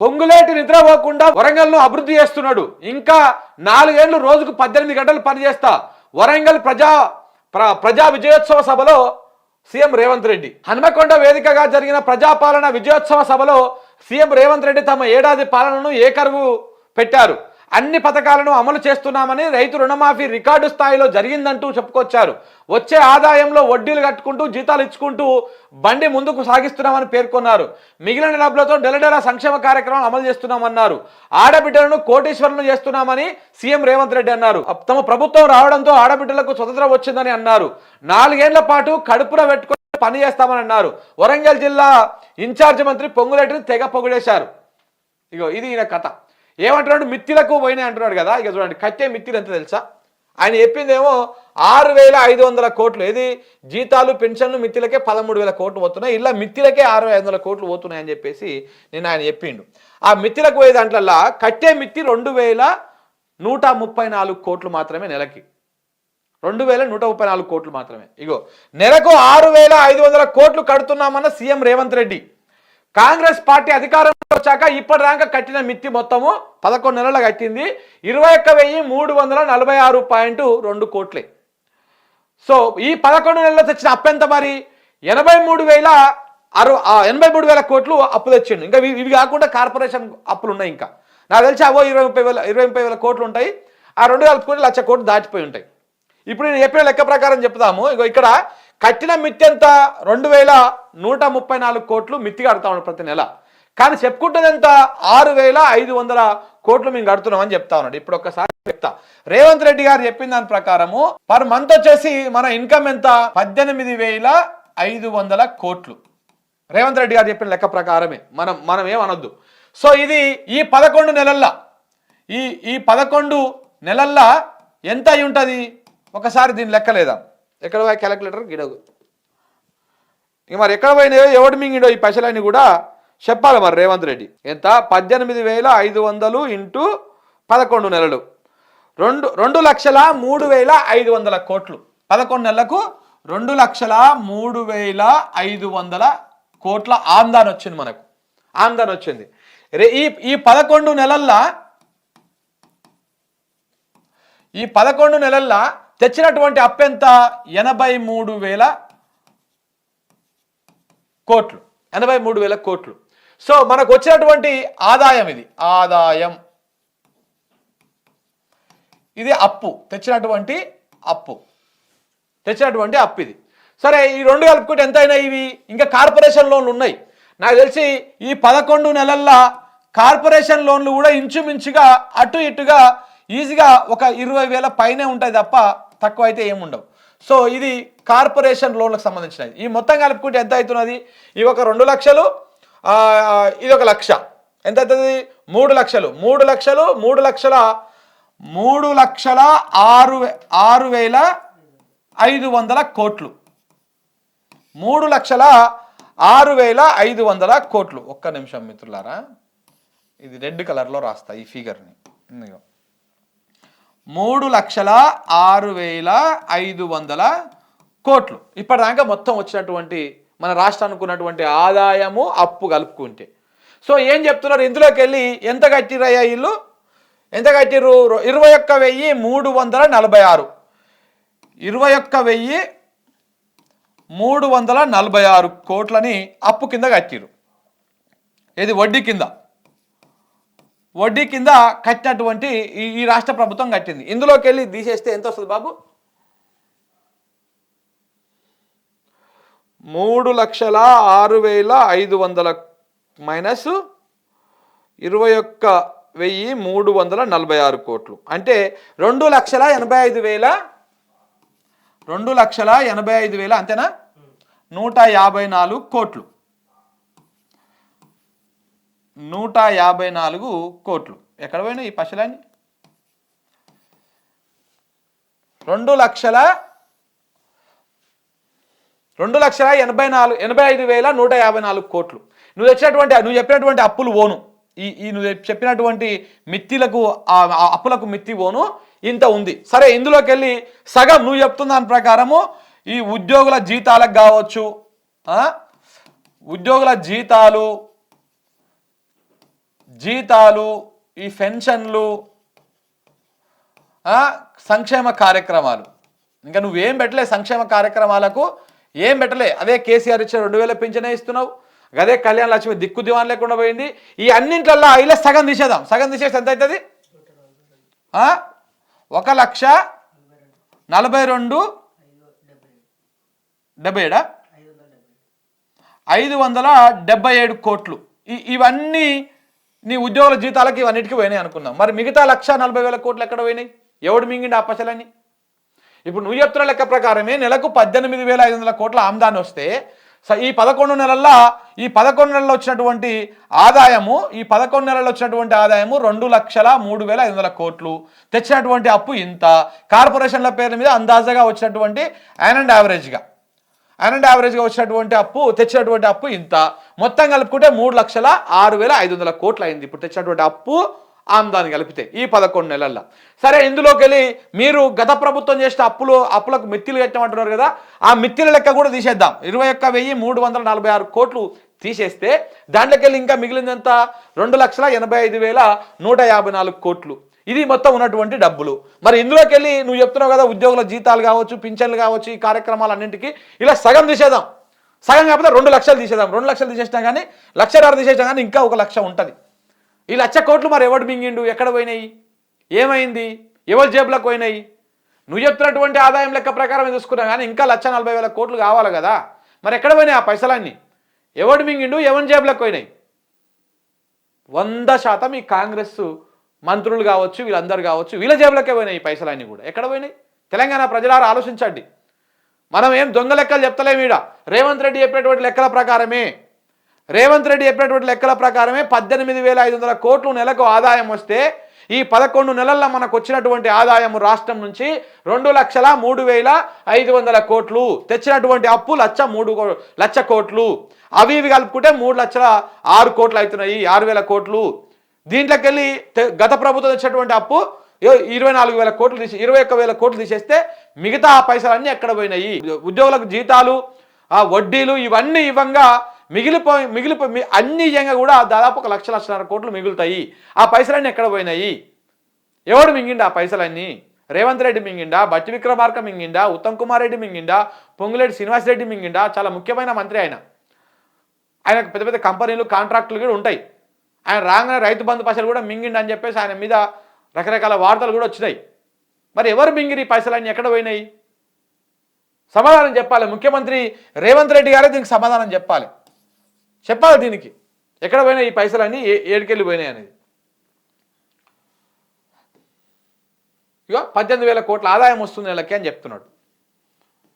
పొంగులేటి నిద్రపోకుండా వరంగల్ను అభివృద్ధి చేస్తున్నాడు. ఇంకా నాలుగేళ్ళు రోజుకు పద్దెనిమిది గంటలు పనిచేస్తా. వరంగల్ ప్రజా ప్ర- ప్రజా విజయోత్సవ సభలో సీఎం రేవంత్ రెడ్డి. హనుమకొండ వేదికగా జరిగిన ప్రజాపాలన విజయోత్సవ సభలో సీఎం రేవంత్ రెడ్డి తమ ఏడాది పాలనను ఏకరువు పెట్టారు. అన్ని పథకాలను అమలు చేస్తున్నామని రైతు రుణమాఫీ రికార్డు స్థాయిలో జరిగిందంటూ చెప్పుకొచ్చారు. వచ్చే ఆదాయంలో వడ్డీలు కట్టుకుంటూ జీతాలు ఇచ్చుకుంటూ బండి ముందుకు సాగిస్తున్నామని పేర్కొన్నారు. మిగిలిన డబ్బులతో డెలడెలా సంక్షేమ కార్యక్రమం అమలు చేస్తున్నామన్నారు. ఆడబిడ్డలను కోటీశ్వరులను చేస్తున్నామని సీఎం రేవంత్ రెడ్డి అన్నారు. తమ ప్రభుత్వం రావడంతో ఆడబిడ్డలకు స్వతంత్రం వచ్చిందని అన్నారు. నాలుగేళ్ళ పాటు కడుపున పెట్టుకుని పని చేస్తామని అన్నారు. వరంగల్ జిల్లా ఇన్ఛార్జ్ మంత్రి పొంగులేటిని తెగ పొగిడేశారు. ఇగో ఇది ఈయన కథ. ఏమంటున్నాడు? మిత్తిలకు పోయినాయి అంటున్నాడు కదా. ఇక చూడండి కట్టే మిత్తిలు ఎంత తెలుసా? ఆయన చెప్పిందేమో ఆరు వేల ఐదు వందల కోట్లు. ఏది? జీతాలు పెన్షన్లు మిత్తిలకే పదమూడు వేల కోట్లు పోతున్నాయి. ఇలా మిత్తిలకే ఆరు ఐదు వందల కోట్లు పోతున్నాయి అని చెప్పేసి నేను ఆయన చెప్పిండు. ఆ మిత్తిలకు పోయే దాంట్లల్లా కట్టే మిత్తి రెండు వేల నూట ముప్పై నాలుగు కోట్లు మాత్రమే నెలకి. రెండు వేల నూట ముప్పై నాలుగు కోట్లు మాత్రమే. ఇగో నెలకు ఆరు వేల ఐదు వందల కోట్లు కడుతున్నామన్న సీఎం రేవంత్ రెడ్డి. కాంగ్రెస్ పార్టీ అధికారంలో వచ్చాక ఇప్పటిదాకా కట్టిన మిత్తి మొత్తము పదకొండు నెలలు కట్టింది. ఇరవై ఒక్క వెయ్యి మూడు వందల నలభై ఆరు పాయింట్ రెండు కోట్లే. సో ఈ పదకొండు నెలల్లో తెచ్చిన అప్పెంత మరి? ఎనభై మూడు వేల అరు ఎనభై మూడు వేల కోట్లు అప్పు తెచ్చిండు. ఇంకా ఇవి ఇవి కాకుండా కార్పొరేషన్ అప్పులు ఉన్నాయి ఇంకా. నాకు తెలిసి అవో ఇరవై ముప్పై వేల ఇరవై ముప్పై వేల కోట్లు ఉంటాయి. ఆ రెండు కలుపుకొని లక్ష కోట్లు దాటిపోయి ఉంటాయి. ఇప్పుడు నేను చెప్పిన లెక్క ప్రకారం చెప్తాము. ఇగో ఇక్కడ కట్టిన మిత్తి ఎంత? రెండు వేల నూట ముప్పై నాలుగు కోట్లు మిత్తి కడతా ప్రతి నెల. కానీ చెప్పుకుంటుంది ఎంత? ఆరు వేల ఐదు వందల కోట్లు మేము కడుతున్నామని చెప్తా ఉన్నాడు. ఇప్పుడు ఒక్కసారి చెప్తా. రేవంత్ రెడ్డి గారు చెప్పిన దాని ప్రకారము పర్ మంత్ వచ్చేసి మన ఇన్కమ్ ఎంత? పద్దెనిమిది వేల ఐదు వందల కోట్లు. రేవంత్ రెడ్డి గారు చెప్పిన లెక్క ప్రకారమే. మనం మనం ఏమనొద్దు సో ఇది ఈ పదకొండు నెలల్లో ఈ ఈ పదకొండు నెలల్లో ఎంత అయి ఉంటుంది? ఒకసారి దీని లెక్క లేదా? ఎక్కడ పోయి క్యాలిక్యులేటర్ గిడవు ఇక మరి ఎక్కడ పోయినాయో ఎవడు మింగిడో ఈ పైసలన్నీ కూడా చెప్పాలి మరి రేవంత్ రెడ్డి. ఎంత? పద్దెనిమిది వేల ఐదు వందలు ఇంటూ పదకొండు నెలలు. రెండు రెండు లక్షల మూడు వేల ఐదు వందల కోట్లు. పదకొండు నెలలకు రెండు లక్షల మూడు వేల ఐదు వందల కోట్ల ఆందాన్ వచ్చింది మనకు. ఆందాన్ వచ్చింది. రే ఈ ఈ పదకొండు నెలల్లో ఈ పదకొండు నెలల్లో తెచ్చినటువంటి అప్పెంత ఎనభై మూడు వేల కోట్లు. ఎనభై మూడు వేల కోట్లు. సో మనకు వచ్చినటువంటి ఆదాయం ఇది. ఆదాయం. ఇది అప్పు. తెచ్చినటువంటి అప్పు. తెచ్చినటువంటి అప్పు ఇది. సరే ఈ రెండు కలుపుకుంటే ఎంత అయినా ఇవి? ఇంకా కార్పొరేషన్ లోన్లు ఉన్నాయి. నాకు తెలిసి ఈ పదకొండు నెలల్లో కార్పొరేషన్ లోన్లు కూడా ఇంచుమించుగా అటు ఇటుగా ఈజీగా ఒక ఇరవై వేల పైనే ఉంటాయి తప్ప తక్కువ అయితే ఏముండవు. సో ఇది కార్పొరేషన్ లోన్లకు సంబంధించినది. ఈ మొత్తం కలుపుకుంటే ఎంత అవుతున్నది? ఇవి ఒక రెండు లక్షలు ఇది ఒక లక్ష. ఎంత అవుతుంది? మూడు లక్షలు. మూడు లక్షలు మూడు లక్షల మూడు లక్షల ఆరు ఆరు వేల ఐదు వందల కోట్లు. మూడు లక్షల ఆరు వేల ఐదు వందల కోట్లు. ఒక్క నిమిషం మిత్రులారా. ఇది రెడ్ కలర్లో రాస్తా ఈ ఫిగర్ని. మూడు లక్షల ఆరు వేల ఐదు వందల కోట్లు. ఇప్పటిదాకా మొత్తం వచ్చినటువంటి మన రాష్ట్రానికి ఉన్నటువంటి ఆదాయము అప్పు కలుపుకుంటే. సో ఏం చెప్తున్నారు? ఇందులోకి వెళ్ళి ఎంత కట్టిరయ్యా ఇల్లు? ఎంత కట్టిర్రు? ఇరవై ఒక్క వెయ్యి మూడు వందల నలభై ఆరు. ఇరవై ఒక్క వెయ్యి మూడు వందల నలభై ఆరు కోట్లని అప్పు కింద కట్టిరు ఇది వడ్డీ కింద. వడ్డీ కింద కట్టినటువంటి ఈ ఈ రాష్ట్ర ప్రభుత్వం కట్టింది. ఇందులోకి వెళ్ళి తీసేస్తే ఎంత వస్తుంది బాబు? మూడు లక్షల ఆరు వేల ఐదు వందల మైనస్ ఇరవై ఒక్క వెయ్యి మూడు వందల నలభై ఆరు కోట్లు. అంటే రెండు లక్షల ఎనభై ఐదు వేల రెండు లక్షల ఎనభై ఐదు వేల అంతేనా? నూట యాభై నాలుగు కోట్లు. నూట యాభై నాలుగు కోట్లు. ఎక్కడ పోయినాయి ఈ పశులన్నీ రెండు లక్షల రెండు లక్షల ఎనభై నాలుగు ఎనభై ఐదు వేల నూట యాభై నాలుగు కోట్లు. నువ్వు తెచ్చినటువంటి నువ్వు చెప్పినటువంటి అప్పులు ఓను. ఈ ఈ నువ్వు చెప్పినటువంటి మిత్తిలకు ఆ అప్పులకు మిత్తి ఓను ఇంత ఉంది. సరే ఇందులోకి వెళ్ళి సగం నువ్వు చెప్తున్న దాని ప్రకారము ఈ ఉద్యోగుల జీతాలకు కావచ్చు ఉద్యోగుల జీతాలు జీతాలు ఈ పెన్షన్లు సంక్షేమ కార్యక్రమాలు. ఇంకా నువ్వేం పెట్టలే సంక్షేమ కార్యక్రమాలకు ఏం పెట్టలే. అదే కేసీఆర్ ఇచ్చిన రెండు వేల పింఛనే ఇస్తున్నావు. అదే కళ్యాణ లక్ష్మి దిక్కు దివాన్ లేకుండా పోయింది. ఈ అన్నింటిలో అయిలే సగం తీసేద్దాం. సగం తీసేస్తే ఎంత అవుతుంది? ఒక లక్ష నలభై రెండు డెబ్బై ఏడా? ఐదు వందల డెబ్బై ఏడు కోట్లు. ఇవన్నీ నీ ఉద్యోగుల జీతాలకు ఇవన్నిటికీ పోయినాయి అనుకుందాం. మరి మిగతా లక్ష నలభై వేల కోట్లు ఎక్కడ పోయినాయి? ఎవడు మింగిండి ఆ ఇప్పుడు నువ్వు చెప్తున్న లెక్క ప్రకారమే నెలకు పద్దెనిమిది వేల ఐదు వందల కోట్ల ఆమ్దాని వస్తే ఈ పదకొండు నెలల్లో ఈ పదకొండు నెలల్లో వచ్చినటువంటి ఆదాయము ఈ పదకొండు నెలల్లో వచ్చినటువంటి ఆదాయము రెండు లక్షల మూడు వేల ఐదు వందల కోట్లు. తెచ్చినటువంటి అప్పు ఇంత. కార్పొరేషన్ల పేర్ల మీద అందాజగా వచ్చినటువంటి యాన్ అండ్ యావరేజ్గా. యాన్ అండ్ యావరేజ్గా వచ్చినటువంటి అప్పు తెచ్చినటువంటి అప్పు ఇంత. మొత్తం కలుపుకుంటే మూడు లక్షల ఆరు వేల ఐదు వందల కోట్లు అయింది. ఇప్పుడు తెచ్చినటువంటి అప్పు ఆమ్దాన్ని కలిపితే ఈ పదకొండు నెలల్లో. సరే ఇందులోకి వెళ్ళి మీరు గత ప్రభుత్వం చేసిన అప్పులు అప్పులకు మిత్తిలు కట్టమంటున్నారు కదా ఆ మిత్తిల లెక్క కూడా తీసేద్దాం. ఇరవై ఒక్క వెయ్యి మూడు వందల నలభై ఆరు కోట్లు తీసేస్తే దాంట్లోకి వెళ్ళి ఇంకా మిగిలిందంత రెండు లక్షల ఎనభై ఐదు వేల నూట యాభై నాలుగు కోట్లు. ఇది మొత్తం ఉన్నటువంటి డబ్బులు. మరి ఇందులోకి వెళ్ళి నువ్వు చెప్తున్నావు కదా ఉద్యోగుల జీతాలు కావచ్చు పింఛన్లు కావచ్చు ఈ కార్యక్రమాలు అన్నింటికీ ఇలా సగం తీసేద్దాం. సగం కాకపోతే రెండు లక్షలు తీసేద్దాం. రెండు లక్షలు తీసేసినా కానీ లక్షన్నర తీసేసినా కానీ ఇంకా ఒక లక్ష ఉంటుంది. ఈ లక్ష కోట్లు మరి ఎవడు మింగిండు? ఎక్కడ పోయినాయి? ఏమైంది? ఎవరి జేబులకు పోయినాయి? నువ్వు చెప్తున్నటువంటి ఆదాయం లెక్క ప్రకారం చూసుకున్నా కానీ ఇంకా లక్ష నలభై వేల కోట్లు కావాలి కదా. మరి ఎక్కడ పోయినాయి ఆ పైసలన్నీ? ఎవడు మింగిండు? ఎవరి జేబులకు పోయినాయి? వంద శాతం ఈ కాంగ్రెస్ మంత్రులు కావచ్చు వీళ్ళందరూ కావచ్చు వీళ్ళ జేబులకే పోయినాయి ఈ పైసలన్నీ కూడా. ఎక్కడ పోయినాయి? తెలంగాణ ప్రజలారా ఆలోచించండి. మనం ఏం దొంగ లెక్కలు చెప్తలేము ఈడ. రేవంత్ రెడ్డి చెప్పినటువంటి లెక్కల ప్రకారమే. రేవంత్ రెడ్డి చెప్పినటువంటి లెక్కల ప్రకారమే పద్దెనిమిది వేల ఐదు వందల కోట్లు నెలకు ఆదాయం వస్తే ఈ పదకొండు నెలల్లో మనకు వచ్చినటువంటి ఆదాయం రాష్ట్రం నుంచి రెండు లక్షల మూడు వేల ఐదు వందల కోట్లు. తెచ్చినటువంటి అప్పు లక్ష మూడు కో- లక్ష కోట్లు. అవి ఇవి కలుపుకుంటే మూడు లక్షల ఆరు కోట్లు అవుతున్నాయి ఆరు వేల కోట్లు. దీంట్లోకి వెళ్ళి గత ప్రభుత్వం తెచ్చినటువంటి అప్పు ఇరవై నాలుగు వేల కోట్లు తీసి ఇరవై ఒక్క వేల కోట్లు తీసేస్తే మిగతా ఆ పైసలన్నీ ఎక్కడ పోయినాయి? ఉద్యోగులకు జీతాలు ఆ వడ్డీలు ఇవన్నీ ఇవ్వంగా మిగిలిపోయి మిగిలిపోయి అన్ని ఇవ్వంగా కూడా దాదాపు ఒక లక్ష లక్షన్నర కోట్లు మిగులుతాయి. ఆ పైసలన్నీ ఎక్కడ పోయినాయి? ఎవడు మింగిండా ఆ పైసలన్నీ? రేవంత్ రెడ్డి మింగిండా? బట్టి విక్రమార్క మింగిండా? ఉత్తమ్ కుమార్ రెడ్డి మింగిండా? పొంగులేటి శ్రీనివాస్ రెడ్డి మింగిండా? చాలా ముఖ్యమైన మంత్రి ఆయన. ఆయనకు పెద్ద పెద్ద కంపెనీలు కాంట్రాక్టులు కూడా ఉంటాయి. ఆయన రాగానే రైతు బంధు పైసలు కూడా మింగిండి అని చెప్పేసి ఆయన మీద రకరకాల వార్తలు కూడా వచ్చినాయి. మరి ఎవరు మింగిరి ఈ పైసలన్నీ? ఎక్కడ పోయినాయి? సమాధానం చెప్పాలి. ముఖ్యమంత్రి రేవంత్ రెడ్డి గారే దీనికి సమాధానం చెప్పాలి. చెప్పాలి దీనికి. ఎక్కడ పోయినాయి ఈ పైసలన్నీ? ఏ ఏడుకెళ్ళి పోయినాయి అనేది. ఇక పద్దెనిమిది వేల కోట్ల ఆదాయం వస్తుంది నెలకి అని చెప్తున్నాడు.